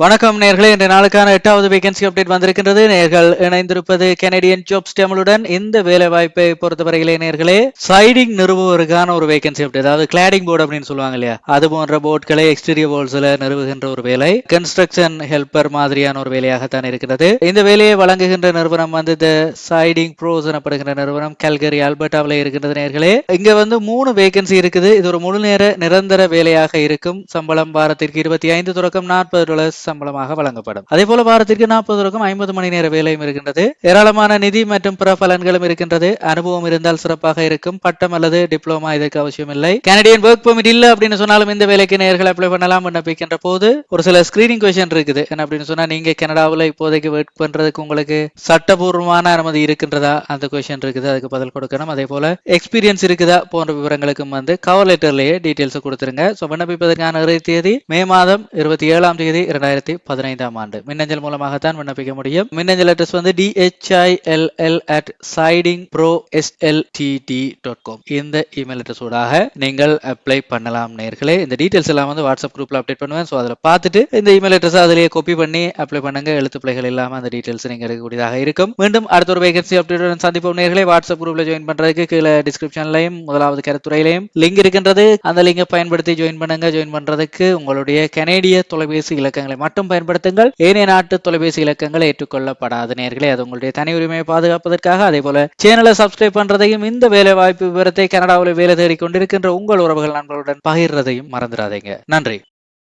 வணக்கம் நேர்களே இன்றைய நாளுக்கான எட்டாவது வேகன்சி அப்டேட் வந்திருக்கின்றது. நேர்கள் இணைந்திருப்பது கெனடியன் ஜாப்ஸ் டேமலுடன் இந்த வேலை வாய்ப்பை பொறுத்தவரையிலே நேர்களே சைடிங் நிறுவுவதற்கான ஒரு வேகன்சி அப்டேட் அதாவது கிளாடிங் போர்டு அப்படின்னு சொல்லுவாங்க இல்லையா? அது போன்ற போர்ட்களை எக்ஸ்டீரியர் வால்ஸ்ல நிறுவுகின்ற ஒரு வேலை கன்ஸ்ட்ரக்ஷன் ஹெல்பர் மாதிரியான ஒரு வேலையாகத்தான் இருக்கிறது. இந்த வேலையை வழங்குகின்ற நிறுவனம் வந்து இந்த சைடிங் ப்ரோஸ் எனப்படுகின்ற நிறுவனம் கல்கரி ஆல்பர்டாவில் இருக்கின்றது நேர்களே. இங்க வந்து மூணு வேகன்சி இருக்குது. இது ஒரு முழு நேர நிரந்தர வேலையாக இருக்கும். சம்பளம் வாரத்திற்கு இருபத்தி ஐந்து தொடக்கம் நாற்பது டாலர் சம்பளமாக வழங்கப்படும். அதே போல வாரத்திற்கு நாற்பது ஐம்பது மணி நேர வேலையும் இருக்கின்றது. ஏராளமான நிதி மற்றும் பிற பலன்களும் இருக்கின்றது. அனுபவம் இருந்தால் சிறப்பாக இருக்கும். பட்டம் அல்லது டிப்ளமா இதற்கு அவசியம் இல்லை கனடியன் ஒர்க் பெர்மிட் இல்ல அப்படின்னு சொன்னாலும் இந்த வேலைக்கு நேர்கள் அப்ளை பண்ணலாம் விண்ணப்பிக்கின்ற போது ஒரு சில ஸ்கிரீனிங் கொஸ்டின் இருக்குது. என்ன அப்படின்னு சொன்னா நீங்க கனடாவில் இப்போதைக்கு ஒர்க் பண்றதுக்கு உங்களுக்கு சட்டபூர்வமான அனுமதி இருக்கின்றதா? அந்த கொஸ்டின் இருக்குது. அதுக்கு பதில் கொடுக்கணும். அதே போல எக்ஸ்பீரியன்ஸ் இருக்குதா? போன்ற விவரங்களுக்கும் வந்து கவர் லெட்டர்லயே டீடைல்ஸ் கொடுத்துருங்க. ஸோ விண்ணப்பிப்பதற்கான இறுதி தேதி மே மாதம் இருபத்தி ஏழாம் தேதி இரண்டாயிரத்தி பதினைந்தாம் ஆண்டு. மின்னஞ்சல் மூலமாகத்தான் விண்ணப்பிக்க முடியும். மின்னஞ்சல் அட்ரஸ் வந்து DHILL at siding pro SLTD dot com இந்த இமெயில் அட்ரஸ் ஊடாக நீங்கள் அப்ளை பண்ணலாம் நேர்களே. இந்த டீட்டெயில்ஸ் எல்லாம் வந்து வாட்ஸ்அப் குரூப்ல அப்டேட் பண்ணுவேன். ஸோ அதில் பார்த்துட்டு இந்த இமெயில் அட்ரஸ் அதிலேயே காப்பி பண்ணி அப்ளை பண்ணுங்க. எழுத்து பிள்ளைகள் இல்லாமல் அந்த டீட்டெயில்ஸ் நீங்கள் எடுக்கக்கூடியதாக இருக்கும். மீண்டும் அடுத்த ஒரு வேகன்சி அப்டேட்டுடன் சந்திப்போம் நேர்களே. வாட்ஸ்அப் குரூப்ல ஜாயின் பண்றதுக்கு கீழே டிஸ்கிரிப்ஷன்லையும் முதலாவது கருத்துறையிலையும் லிங்க் இருக்கின்றது. அந்த லிங்கை பயன்படுத்தி ஜாயின் பண்ணுங்க. ஜாயின் பண்றதுக்கு உங்களுடைய கனேடிய தொலைபேசி இலக்கங்களை மட்டும் பயன்படுத்துங்கள். ஏனைய நாட்டு தொலைபேசி இலக்கங்கள் ஏற்றுக்கொள்ளப்படாத நேர்களே அது உங்களுடைய தனி உரிமையை பாதுகாப்பதற்காக அதே போல சேனலை சப்ஸ்கிரைப் பண்றதையும் இந்த வேலை வாய்ப்பு விவரத்தை கனடாவில் வேலை தேடிக் கொண்டிருக்கின்ற உங்கள் உறவுகள் நண்பர்களுடன் பகிர்றதையும் மறந்துடாதீங்க. நன்றி.